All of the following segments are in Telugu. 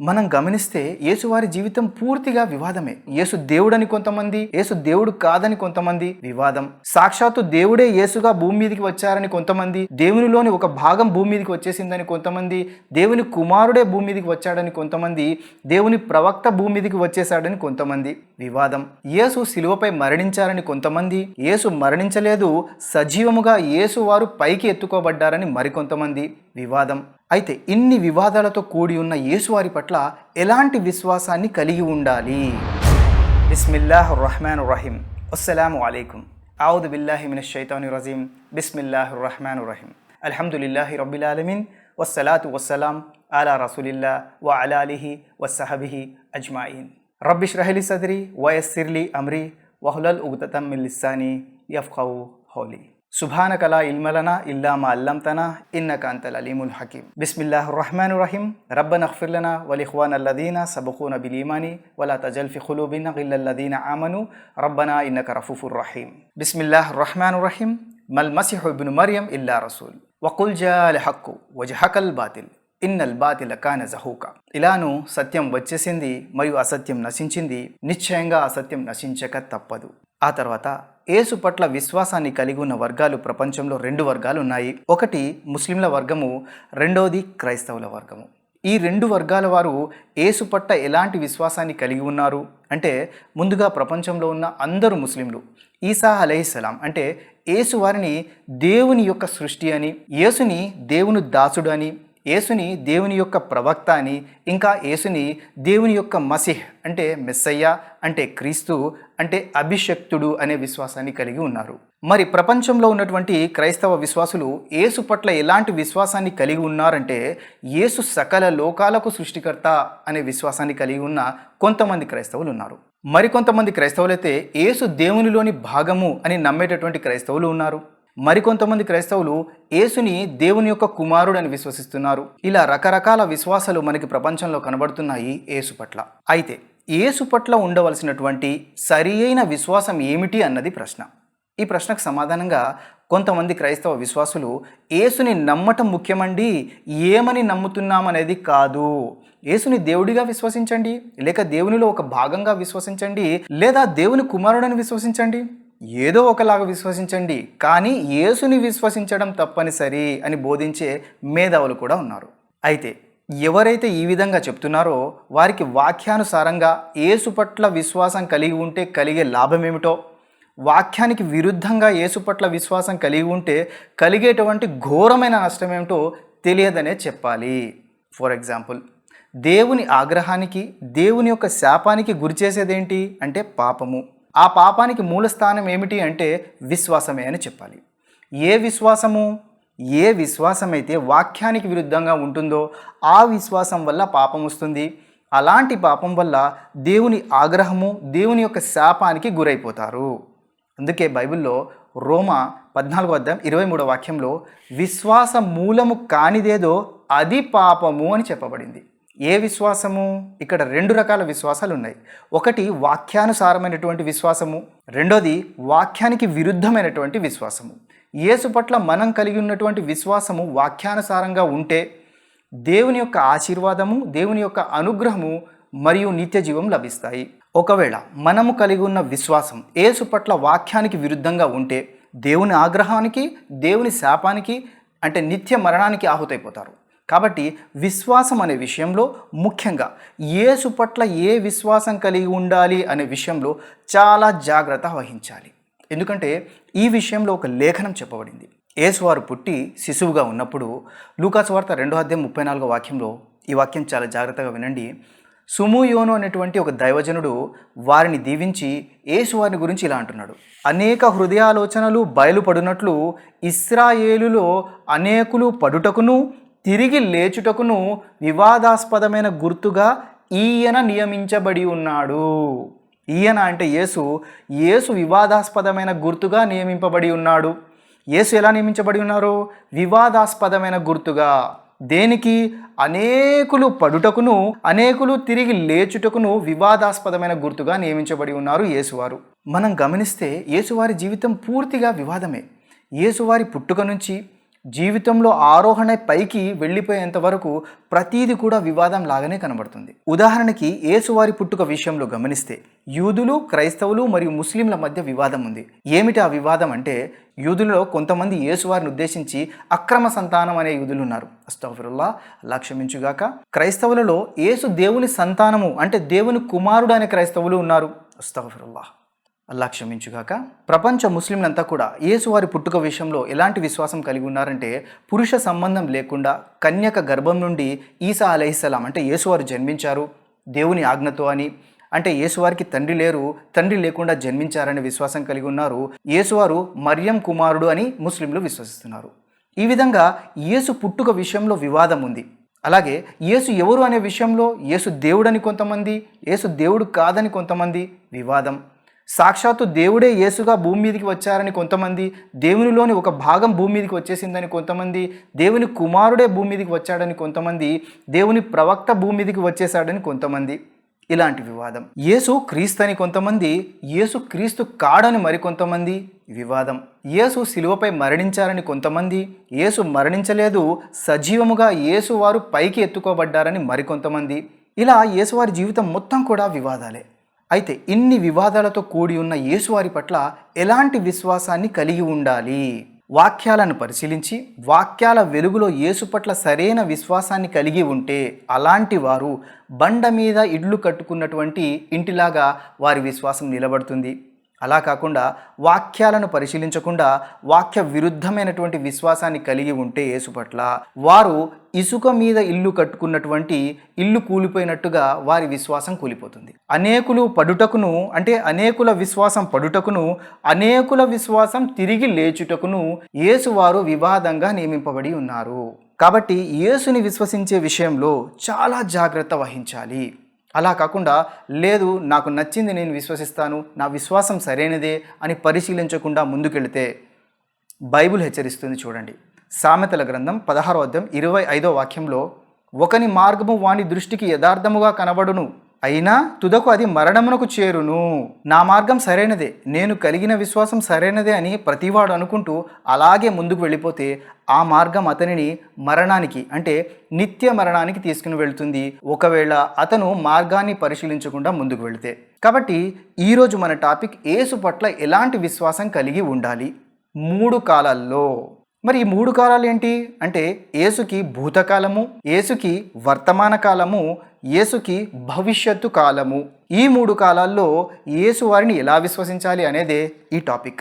మనం గమనిస్తే యేసువారి జీవితం పూర్తిగా వివాదమే. యేసు దేవుడని కొంతమంది యేసు దేవుడు కాదని కొంతమంది వివాదం. సాక్షాత్తు దేవుడే యేసుగా భూమి మీదకి వచ్చారని కొంతమంది దేవునిలోని ఒక భాగం భూమి మీదకి వచ్చేసిందని కొంతమంది దేవుని కుమారుడే భూమి మీదకి వచ్చాడని కొంతమంది దేవుని ప్రవక్త భూమి మీదకి వచ్చేసాడని కొంతమంది వివాదం. యేసు శిలువపై మరణించారని కొంతమంది యేసు మరణించలేదు సజీవముగా యేసు వారు పైకి ఎత్తుకోబడ్డారని మరికొంతమంది వివాదం. అయితే ఇన్ని వివాదాలతో కూడి ఉన్న యేసువారి పట్ల ఎలాంటి విశ్వాసాన్ని కలిగి ఉండాలి? బిస్మిల్లాహ్ రహమాన్ రహీం అస్సలాము అలైకుం. ఆవుద్ బిల్లాహి మిన షైతాని రజీం. బిస్మిల్లాహ్ రహమాన్ రహీం అల్హమ్దులిల్లాహి రబ్బిల్ ఆలమీన్. వస్సలాతు వస్సలాం అలా రసూలిల్లా వ అలాలిహి వస్సహబిహి అజ్మాయిన్. రబ్బిష్ రహలి సదరి వయస్సిర్లి అమ్రి వహులల్ ఉగ్తతం మిల్లిస్సాని యఫ్ఖౌ హౌలీ సుభానక లా ఇల్మలనా ఇల్లా మా అల్లంతనా ఇన్నక అంతల్ అలీముల్ హకీం బిస్మిల్లాహ్ రహమాన్ రహీం రబ్బన అఖ్ఫిర్లనా వలిఖ్వాన్ అల్లదీన సబఖూన బిలీమాని వలా తజల్ ఫి ఖులూబిన గిల్లల్లదీన ఆమను రబ్బనా ఇన్నక రఫూఫుర్ రహీం బిస్మిల్లాహ్ రహమాన్ రహీం మల్ మసిహు ఇబ్ను మరియం ఇల్లా రసూల్ వకుల్ జాల్ హక్కు వజహకల్ బాతిల్ ఇన్నల్ బాతిల కాన జహూక ఇలాను సత్యం వచ్చేసింది మరియు అసత్యం నశించింది నిశ్చయంగా అసత్యం నశించక తప్పదు ఆ తర్వాత యేసు పట్ల విశ్వాసాన్ని కలిగి ఉన్న వర్గాలు ప్రపంచంలో రెండు వర్గాలు ఉన్నాయి. ఒకటి ముస్లింల వర్గము రెండవది క్రైస్తవుల వర్గము. ఈ రెండు వర్గాల వారు యేసు పట్ల ఎలాంటి విశ్వాసాన్ని కలిగి ఉన్నారు? అంటే ముందుగా ప్రపంచంలో ఉన్న అందరూ ముస్లింలు. ఈసా అలహిస్సలాం అంటే యేసు వారిని దేవుని యొక్క సృష్టి అని యేసుని దేవుని దాసుడు అని యేసుని దేవుని యొక్క ప్రవక్త అని ఇంకా యేసుని దేవుని యొక్క మసిహ్ అంటే మెస్సయ్య అంటే క్రీస్తు అంటే అభిషక్తుడు అనే విశ్వాసాన్ని కలిగి ఉన్నారు. మరి ప్రపంచంలో ఉన్నటువంటి క్రైస్తవ విశ్వాసులు యేసు పట్ల ఎలాంటి విశ్వాసాన్ని కలిగి ఉన్నారంటే యేసు సకల లోకాలకు సృష్టికర్త అనే విశ్వాసాన్ని కలిగి ఉన్న కొంతమంది క్రైస్తవులు ఉన్నారు. మరికొంతమంది క్రైస్తవులైతే యేసు దేవునిలోని భాగము అని నమ్మేటటువంటి క్రైస్తవులు ఉన్నారు. మరికొంతమంది క్రైస్తవులు యేసుని దేవుని యొక్క కుమారుడని విశ్వసిస్తున్నారు. ఇలా రకరకాల విశ్వాసాలు మనకి ప్రపంచంలో కనబడుతున్నాయి యేసు పట్ల. అయితే యేసు పట్ల ఉండవలసినటువంటి సరి అయిన విశ్వాసం ఏమిటి అన్నది ప్రశ్న. ఈ ప్రశ్నకు సమాధానంగా కొంతమంది క్రైస్తవ విశ్వాసులు యేసుని నమ్మటం ముఖ్యమండి ఏమని నమ్ముతున్నామనేది కాదు. యేసుని దేవుడిగా విశ్వసించండి లేక దేవునిలో ఒక భాగంగా విశ్వసించండి లేదా దేవుని కుమారుడని విశ్వసించండి? ఏదో ఒకలాగా విశ్వసించండి కానీ యేసుని విశ్వసించడం తప్పనిసరి అని బోధించే మేధావులు కూడా ఉన్నారు. అయితే ఎవరైతే ఈ విధంగా చెప్తున్నారో వారికి వాక్యానుసారంగా యేసు పట్ల విశ్వాసం కలిగి ఉంటే కలిగే లాభం ఏమిటో వాక్యానికి విరుద్ధంగా యేసు పట్ల విశ్వాసం కలిగి ఉంటే కలిగేటువంటి ఘోరమైన నష్టం ఏమిటో తెలియదనే చెప్పాలి. ఫర్ ఎగ్జాంపుల్ దేవుని ఆగ్రహానికి దేవుని యొక్క శాపానికి గురి చేసేదేంటి? అంటే పాపము. ఆ పాపానికి మూల స్థానం ఏమిటి అంటే విశ్వాసమే అని చెప్పాలి. ఏ విశ్వాసము? ఏ విశ్వాసమైతే వాక్యానికి విరుద్ధంగా ఉంటుందో ఆ విశ్వాసం వల్ల పాపం వస్తుంది. అలాంటి పాపం వల్ల దేవుని ఆగ్రహము దేవుని యొక్క శాపానికి గురైపోతారు. అందుకే బైబిల్లో రోమా పద్నాలుగో అధ్యాయం ఇరవై మూడో వాక్యంలో విశ్వాస మూలము కానిదేదో అది పాపము అని చెప్పబడింది. ఏ విశ్వాసము? ఇక్కడ రెండు రకాల విశ్వాసాలు ఉన్నాయి. ఒకటి వాక్యానుసారమైనటువంటి విశ్వాసము రెండోది వాక్యానికి విరుద్ధమైనటువంటి విశ్వాసము. యేసు పట్ల మనం కలిగి ఉన్నటువంటి విశ్వాసము వాక్యానుసారంగా ఉంటే దేవుని యొక్క ఆశీర్వాదము దేవుని యొక్క అనుగ్రహము మరియు నిత్య జీవం లభిస్తాయి. ఒకవేళ మనము కలిగి ఉన్న విశ్వాసం యేసు పట్ల వాక్యానికి విరుద్ధంగా ఉంటే దేవుని ఆగ్రహానికి దేవుని శాపానికి అంటే నిత్య మరణానికి ఆహుతైపోతారు. కాబట్టి విశ్వాసం అనే విషయంలో ముఖ్యంగా యేసు పట్ల ఏ విశ్వాసం కలిగి ఉండాలి అనే విషయంలో చాలా జాగ్రత్త వహించాలి. ఎందుకంటే ఈ విషయంలో ఒక లేఖనం చెప్పబడింది. యేసువారు పుట్టి శిశువుగా ఉన్నప్పుడు లూకాసు వార్త రెండో అధ్యాయం ముప్పై నాలుగో వాక్యంలో ఈ వాక్యం చాలా జాగ్రత్తగా వినండి. సుముయోను అనేటువంటి ఒక దైవజనుడు వారిని దీవించి యేసువారిని గురించి ఇలా అంటున్నాడు. అనేక హృదయాలోచనలు బయలుపడినట్లు ఇస్రాయేలులో అనేకులు పడుటకును తిరిగి లేచుటకును వివాదాస్పదమైన గుర్తుగా ఈయన నియమించబడి ఉన్నాడు. ఈయన అంటే యేసు. యేసు వివాదాస్పదమైన గుర్తుగా నియమింపబడి ఉన్నాడు. యేసు ఎలా నియమించబడి ఉన్నారు? వివాదాస్పదమైన గుర్తుగా. దేనికి? అనేకులు పడుటకును అనేకులు తిరిగి లేచుటకును వివాదాస్పదమైన గుర్తుగా నియమించబడి ఉన్నారు యేసువారు. మనం గమనిస్తే యేసువారి జీవితం పూర్తిగా వివాదమే. యేసువారి పుట్టుక నుంచి జీవితంలో ఆరోహణ పైకి వెళ్ళిపోయేంత వరకు ప్రతీది కూడా వివాదం లాగానే కనబడుతుంది. ఉదాహరణకి ఏసువారి పుట్టుక విషయంలో గమనిస్తే యూదులు క్రైస్తవులు మరియు ముస్లింల మధ్య వివాదం ఉంది. ఏమిటి ఆ వివాదం అంటే యూదులలో కొంతమంది యేసువారిని ఉద్దేశించి అక్రమ సంతానం అనే యూదులు ఉన్నారు. అస్తఫిరుల్లా లక్ష్యమించుగాక క్షమించుగాక. క్రైస్తవులలో యేసు దేవుని సంతానము అంటే దేవుని కుమారుడు అనే క్రైస్తవులు ఉన్నారు. అస్తఫిరుల్లా. అల్లా క్షమించుగాక. ప్రపంచ ముస్లింలంతా కూడా యేసువారి పుట్టుక విషయంలో ఎలాంటి విశ్వాసం కలిగి ఉన్నారంటే పురుష సంబంధం లేకుండా కన్యక గర్భం నుండి ఈసా అలహిస్సలాం అంటే యేసువారు జన్మించారు దేవుని ఆజ్ఞతో అని. అంటే యేసువారికి తండ్రి లేరు తండ్రి లేకుండా జన్మించారనే విశ్వాసం కలిగి ఉన్నారు యేసువారు మరియం కుమారుడు అని ముస్లింలు విశ్వసిస్తున్నారు. ఈ విధంగా యేసు పుట్టుక విషయంలో వివాదం ఉంది. అలాగే యేసు ఎవరు అనే విషయంలో యేసు దేవుడని కొంతమంది యేసు దేవుడు కాదని కొంతమంది వివాదం. సాక్షాత్తు దేవుడే యేసుగా భూమి మీదకి వచ్చారని కొంతమంది దేవునిలోని ఒక భాగం భూమి మీదకి వచ్చేసిందని కొంతమంది దేవుని కుమారుడే భూమి మీదకి వచ్చాడని కొంతమంది దేవుని ప్రవక్త భూమి మీదకి వచ్చేసాడని కొంతమంది. ఇలాంటి వివాదం. యేసు క్రీస్తు అని కొంతమంది యేసు క్రీస్తు కాడని మరికొంతమంది వివాదం. యేసు శిలువపై మరణించారని కొంతమంది యేసు మరణించలేదు సజీవముగా యేసు వారు పైకి ఎత్తుకోబడ్డారని మరికొంతమంది ఇలా యేసువారి జీవితం మొత్తం కూడా వివాదాలే. అయితే ఇన్ని వివాదాలతో కూడి ఉన్న యేసువారి పట్ల ఎలాంటి విశ్వాసాన్ని కలిగి ఉండాలి? వాక్యాలను పరిశీలించి వాక్యాల వెలుగులో యేసు పట్ల సరైన విశ్వాసాన్ని కలిగి ఉంటే అలాంటి వారు బండ మీద ఇడ్లు కట్టుకున్నటువంటి ఇంటిలాగా వారి విశ్వాసం నిలబడుతుంది. అలా కాకుండా వాక్యాలను పరిశీలించకుండా వాక్య విరుద్ధమైనటువంటి విశ్వాసాన్ని కలిగి ఉంటే యేసు పట్ల. వారు ఇసుక మీద ఇల్లు కట్టుకున్నటువంటి ఇల్లు కూలిపోయినట్టుగా వారి విశ్వాసం కూలిపోతుంది. అనేకులు పడుటకును అంటే అనేకుల విశ్వాసం పడుటకును అనేకుల విశ్వాసం తిరిగి లేచుటకును యేసువారు వివాదంగా నియమింపబడి ఉన్నారు. కాబట్టి యేసుని విశ్వసించే విషయంలో చాలా జాగ్రత్త వహించాలి. అలా కాకుండా లేదు నాకు నచ్చింది నేను విశ్వసిస్తాను నా విశ్వాసం సరైనదే అని పరిశీలించకుండా ముందుకెళితే బైబిల్ హెచ్చరిస్తుంది చూడండి. సామెతల గ్రంథం పదహారో అధ్యాయం ఇరవై ఐదో వాక్యంలో ఒకని మార్గము వాని దృష్టికి యథార్థముగా కనబడును అయినా తుదకు అది మరణమునకు చేరును. నా మార్గం సరైనదే నేను కలిగిన విశ్వాసం సరైనదే అని ప్రతివాడు అనుకుంటూ అలాగే ముందుకు వెళ్ళిపోతే ఆ మార్గం అతనిని మరణానికి అంటే నిత్య మరణానికి తీసుకుని వెళ్తుంది. ఒకవేళ అతను మార్గాన్ని పరిశీలించకుండా ముందుకు వెళితే. కాబట్టి ఈరోజు మన టాపిక్ ఏసు పట్ల ఎలాంటి విశ్వాసం కలిగి ఉండాలి? మూడు కాలాల్లో. మరి ఈ మూడు కాలాలు ఏంటి? అంటే ఏసుకి భూతకాలము ఏసుకి వర్తమాన కాలము యేసుకి భవిష్యత్తు కాలము. ఈ మూడు కాలాల్లో యేసు వారిని ఎలా విశ్వసించాలి అనేదే ఈ టాపిక్.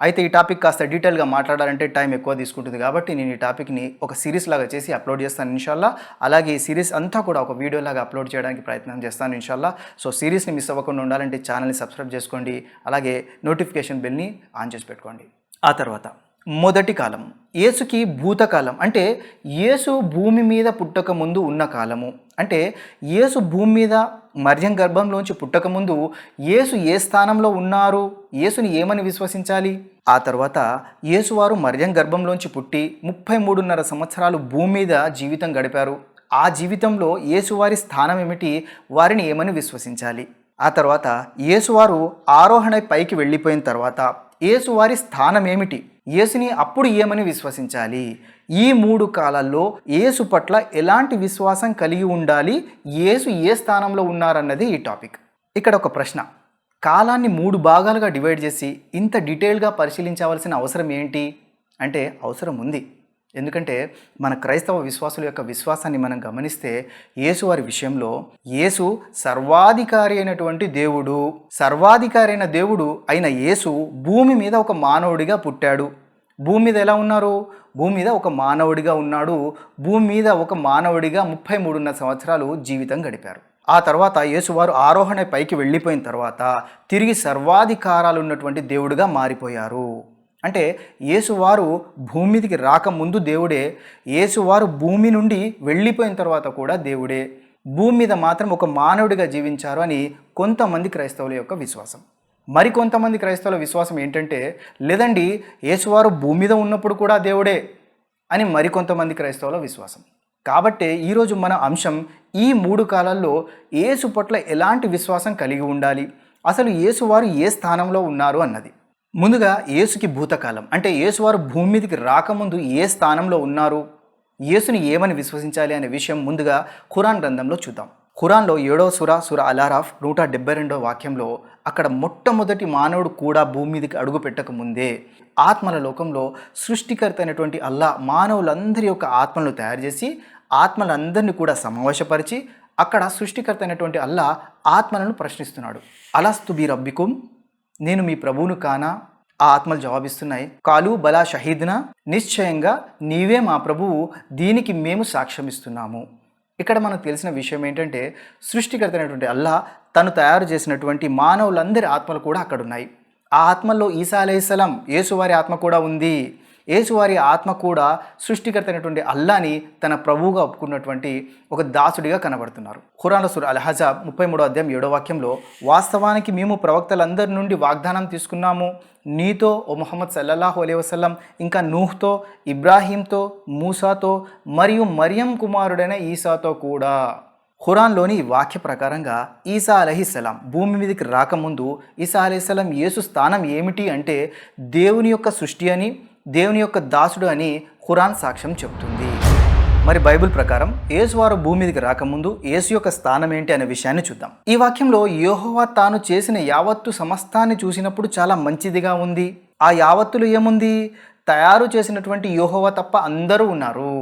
అయితే ఈ టాపిక్ కాస్త డీటెయిల్గా మాట్లాడాలంటే టైం ఎక్కువ తీసుకుంటుంది కాబట్టి నేను ఈ టాపిక్ని ఒక సిరీస్ లాగా చేసి అప్లోడ్ చేస్తాను ఇన్షాల్లా. అలాగే ఈ సిరీస్ అంతా కూడా ఒక వీడియో లాగా అప్లోడ్ చేయడానికి ప్రయత్నం చేస్తాను ఇన్షాల్లా. సో సిరీస్ని మిస్ అవ్వకుండా ఉండాలంటే ఛానల్ని సబ్స్క్రైబ్ చేసుకోండి. అలాగే నోటిఫికేషన్ బెల్ని ఆన్ చేసి పెట్టుకోండి. ఆ తర్వాత మొదటి కాలం యేసుకి భూతకాలం అంటే యేసు భూమి మీద పుట్టక ముందు ఉన్న కాలము. అంటే యేసు భూమి మీద మర్యం గర్భంలోంచి పుట్టక ముందు యేసు ఏ స్థానంలో ఉన్నారు? యేసుని ఏమని విశ్వసించాలి? ఆ తర్వాత యేసువారు మర్యం గర్భంలోంచి పుట్టి ముప్పై మూడున్నర సంవత్సరాలు భూమి మీద జీవితం గడిపారు. ఆ జీవితంలో యేసువారి స్థానం ఏమిటి? వారిని ఏమని విశ్వసించాలి? ఆ తర్వాత యేసువారు ఆరోహణ పైకి వెళ్ళిపోయిన తర్వాత యేసువారి స్థానం ఏమిటి యేసుని అప్పుడు ఏమని విశ్వసించాలి? ఈ మూడు కాలాల్లో యేసు పట్ల ఎలాంటి విశ్వాసం కలిగి ఉండాలి? యేసు ఏ స్థానంలో ఉన్నారన్నది ఈ టాపిక్. ఇక్కడ ఒక ప్రశ్న. కాలాన్ని మూడు భాగాలుగా డివైడ్ చేసి ఇంత డీటెయిల్గా పరిశీలించవలసిన అవసరం ఏంటి? అంటే అవసరం ఉంది. ఎందుకంటే మన క్రైస్తవ విశ్వాసుల యొక్క విశ్వాసాన్ని మనం గమనిస్తే యేసు వారి విషయంలో యేసు సర్వాధికారి అయినటువంటి దేవుడు సర్వాధికారి అయిన దేవుడు అయిన యేసు భూమి మీద ఒక మానవుడిగా పుట్టాడు. భూమి మీద ఎలా ఉన్నారు? భూమి మీద ఒక మానవుడిగా ఉన్నాడు. భూమి మీద ఒక మానవుడిగా ముప్పై మూడున్నర సంవత్సరాలు జీవితం గడిపారు. ఆ తర్వాత యేసువారు ఆరోహణ పైకి వెళ్ళిపోయిన తర్వాత తిరిగి సర్వాధికారాలు ఉన్నటువంటి దేవుడిగా మారిపోయారు. అంటే యేసువారు భూమి మీదకి రాకముందు దేవుడే యేసువారు భూమి నుండి వెళ్ళిపోయిన తర్వాత కూడా దేవుడే. భూమి మీద మాత్రం ఒక మానవుడిగా జీవించారు అని కొంతమంది క్రైస్తవుల యొక్క విశ్వాసం. మరి కొంతమంది క్రైస్తవుల విశ్వాసం ఏంటంటే లేదండి యేసువారు భూమి మీద ఉన్నప్పుడు కూడా దేవుడే అని మరికొంతమంది క్రైస్తవుల విశ్వాసం. కాబట్టే ఈరోజు మన అంశం ఈ మూడు కాలాల్లో యేసు పట్ల ఎలాంటి విశ్వాసం కలిగి ఉండాలి? అసలు యేసువారు ఏ స్థానంలో ఉన్నారు అన్నది. ముందుగా యేసుకి భూతకాలం. అంటే యేసువారు భూమి మీదకి రాకముందు ఏ స్థానంలో ఉన్నారు? యేసుని ఏమని విశ్వసించాలి అనే విషయం ముందుగా ఖురాన్ గ్రంథంలో చూద్దాం. ఖురాన్లో ఏడవ సుర సుర అలారాఫ్ నూట డెబ్బై రెండవ వాక్యంలో అక్కడ మొట్టమొదటి మానవుడు కూడా భూమి మీదకి అడుగు పెట్టక ముందే ఆత్మల లోకంలో సృష్టికర్త అయినటువంటి అల్లా మానవులందరి యొక్క ఆత్మలను తయారు చేసి ఆత్మలందరినీ కూడా సమావేశపరిచి అక్కడ సృష్టికర్త అయినటువంటి అల్లా ఆత్మలను ప్రశ్నిస్తున్నాడు. అలాస్తు బి రబ్బికుం? నేను మీ ప్రభువును కానా? ఆ ఆత్మలు జవాబిస్తున్నాయి. కాలు బలా షహీద్నా? నిశ్చయంగా నీవే మా ప్రభువు. దీనికి మేము సాక్ష్యమిస్తున్నాము. ఇక్కడ మనకు తెలిసిన విషయం ఏంటంటే సృష్టికర్త అయినటువంటి అల్లా తను తయారు చేసినటువంటి మానవులందరి ఆత్మలు కూడా అక్కడ ఉన్నాయి ఆ ఆత్మల్లో ఈసా అలైహిస్సలాం యేసువారి ఆత్మ కూడా ఉంది. యేసువారి ఆత్మ కూడా సృష్టికర్త అయినటువంటి అల్లాని తన ప్రభువుగా ఒప్పుకున్నటువంటి ఒక దాసుడిగా కనబడుతున్నారు. ఖురాన్ సుర్ అల్హజా ముప్పై మూడో అధ్యాయం ఏడో వాక్యంలో వాస్తవానికి మేము ప్రవక్తలందరి నుండి వాగ్దానం తీసుకున్నాము. నీతో ఓ మొహమ్మద్ సల్లల్లాహు అలై వసల్లం ఇంకా నూహ్తో ఇబ్రాహీంతో మూసాతో మరియు మరియం కుమారుడైన ఈసాతో కూడా. ఖురాన్లోని వాక్య ప్రకారంగా ఈసా అలహిస్సలాం భూమి మీదకి రాకముందు ఈసా అలహిస్సలాం యేసు స్థానం ఏమిటి అంటే దేవుని యొక్క సృష్టి అని దేవుని యొక్క దాసుడు అని ఖురాన్ సాక్ష్యం చెబుతుంది. మరి బైబిల్ ప్రకారం యేసువారు భూమి మీదకి రాకముందు యేసు యొక్క స్థానం ఏంటి అనే విషయాన్ని చూద్దాం. ఈ వాక్యంలో యోహోవా తాను చేసిన యావత్తు సమస్తాన్ని చూసినప్పుడు చాలా మంచిదిగా ఉంది. ఆ యావత్తులు ఏముంది? తయారు చేసినటువంటి యోహోవా తప్ప అందరూ ఉన్నారు.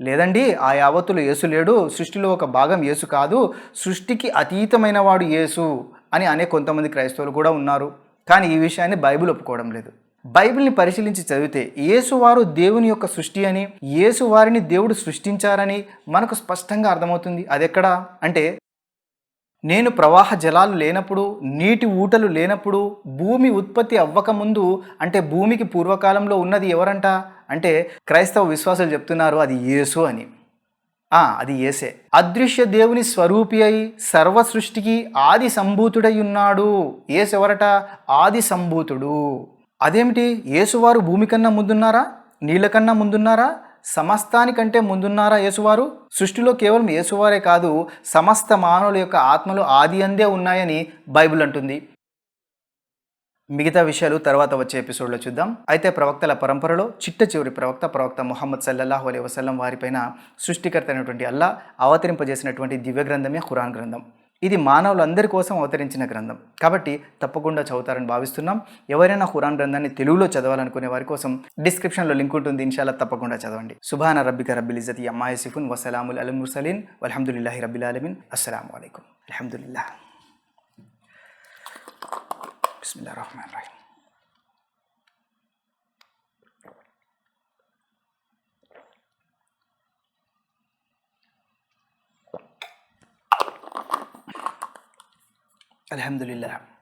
లేదండి ఆ యావత్తులు యేసు లేడు సృష్టిలో ఒక భాగం యేసు కాదు సృష్టికి అతీతమైన వాడు యేసు అని అనే కొంతమంది క్రైస్తవులు కూడా ఉన్నారు. కానీ ఈ విషయాన్ని బైబిల్ ఒప్పుకోవడం లేదు. బైబిల్ని పరిశీలించి చదివితే యేసువారు దేవుని యొక్క సృష్టి అని యేసు వారిని దేవుడు సృష్టించారని మనకు స్పష్టంగా అర్థమవుతుంది. అదెక్కడా? అంటే నేను ప్రవాహ జలాలు లేనప్పుడు నీటి ఊటలు లేనప్పుడు భూమి ఉత్పత్తి అవ్వకముందు అంటే భూమికి పూర్వకాలంలో ఉన్నది ఎవరంట? అంటే క్రైస్తవ విశ్వాసులు చెప్తున్నారు అది యేసు అని. అది ఏసే అదృశ్య దేవుని స్వరూపి అయి సర్వ సృష్టికి ఆది సంభూతుడై ఉన్నాడు. ఏసెవరట ఎవరట? ఆది సంభూతుడు. అదేమిటి? యేసువారు భూమి కన్నా ముందున్నారా? నీళ్ళ కన్నా ముందున్నారా? సమస్తానికంటే ముందున్నారా యేసువారు? సృష్టిలో కేవలం యేసువారే కాదు సమస్త మానవుల యొక్క ఆత్మలు ఆది అందే ఉన్నాయని బైబిల్ అంటుంది. మిగతా విషయాలు తర్వాత వచ్చే ఎపిసోడ్లో చూద్దాం. అయితే ప్రవక్తల పరంపరలో చిట్ట చివరి ప్రవక్త ప్రవక్త ముహమ్మద్ సల్లల్లాహు అలై వారిపైన సృష్టికర్త అయినటువంటి అల్లా అవతరింపజేసినటువంటి దివ్య గ్రంథమే ఖురాన్ గ్రంథం. ఇది మానవులందరి కోసం అవతరించిన గ్రంథం. కాబట్టి తప్పకుండా చదువుతారని భావిస్తున్నాం. ఎవరైనా హురాన్ గ్రంథాన్ని తెలుగులో చదవాలనుకునే వారి కోసం డిస్క్రిప్షన్లో లింక్ ఉంటుంది. ఇన్షాల్లా తప్పకుండా చదవండి. సుభాన రబ్బిక రబ్బిల్ ఇజతి అమ్మాయి సిఫున్ వసలాముల్ అలం ముసలీన్ అల్హమ్దుల్లాహి రబ్బిల్ అలమిన్ అస్సలం అయికం అల్హమ్దుల్లా బిస్మిల్లా రహమాన్ الحمد لله.